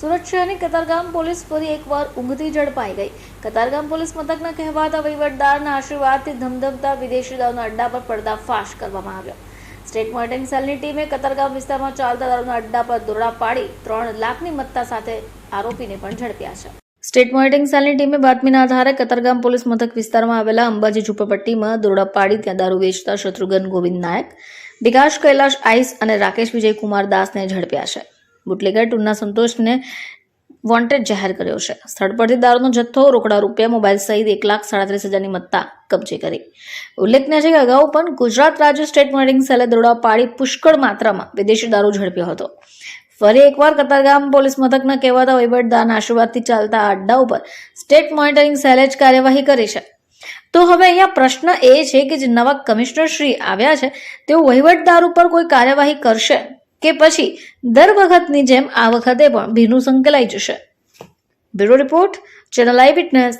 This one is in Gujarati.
સુરત શહેરની કતારગામ પોલીસ ફરી એકવાર ઊંઘતી ઝડપાઈ ગઈ. કતારગામ પોલીસ મથકના કહેવાતા વહીવટદારના આશીર્વાદથી ધમધમતા વિદેશી દારૂના અડ્ડા પર પર્દાફાશ કરવામાં આવ્યો. સ્ટેટ મોનિટરિંગ સેલની ટીમે કતારગામ વિસ્તારમાં ચાલતા દારૂના અડ્ડા પર દોરડા પાડી ત્રણ લાખની મત્તા સાથે આરોપીને પણ ઝડપ્યા છે. સ્ટેટ મોનિટરિંગ સેલની ટીમે બાતમીના આધારે કતારગામ પોલીસ મથક વિસ્તારમાં આવેલા અંબાજી ઝુંપડપટ્ટીમાં દોરડા પાડી ત્યાં દારૂ વેચતા શત્રુઘ્ન ગોવિંદ નાયક વિકાસ કૈલાશ આઈસ અને રાકેશ વિજય કુમાર દાસને ઝડપ્યા છે. બુટલેગર ટૂરના સંતોષને વોન્ટેડ જાહેર કર્યો છે. સ્થળ પરથી દારૂનો જથ્થો, રોકડા રૂપિયા, મોબાઈલ સહિત એક લાખ સાડત્રીસ હજારની મત્તા કબજે કરી. ઉલ્લેખનીય છે કે અગાઉ પણ ગુજરાત રાજ્ય સ્ટેટ મોનિટરિંગ સેલે દરોડા પાડી પુષ્કળ માત્રામાં વિદેશી દારૂ ઝડપ્યો હતો. ફરી એકવાર કતારગામ પોલીસ મથકના કહેવાતા વહીવટદારના આશીર્વાદથી ચાલતા અડ્ડા ઉપર સ્ટેટ મોનિટરિંગ સેલે જ કાર્યવાહી કરી છે. તો હવે અહીંયા પ્રશ્ન એ છે કે જે નવા કમિશનર શ્રી આવ્યા છે, તેઓ વહીવટદાર ઉપર કોઈ કાર્યવાહી કરશે? કે પછી દર વખતની જેમ આ વખતે પણ ભીનું સંકલાઈ જશે. Bureau report, channel eye witness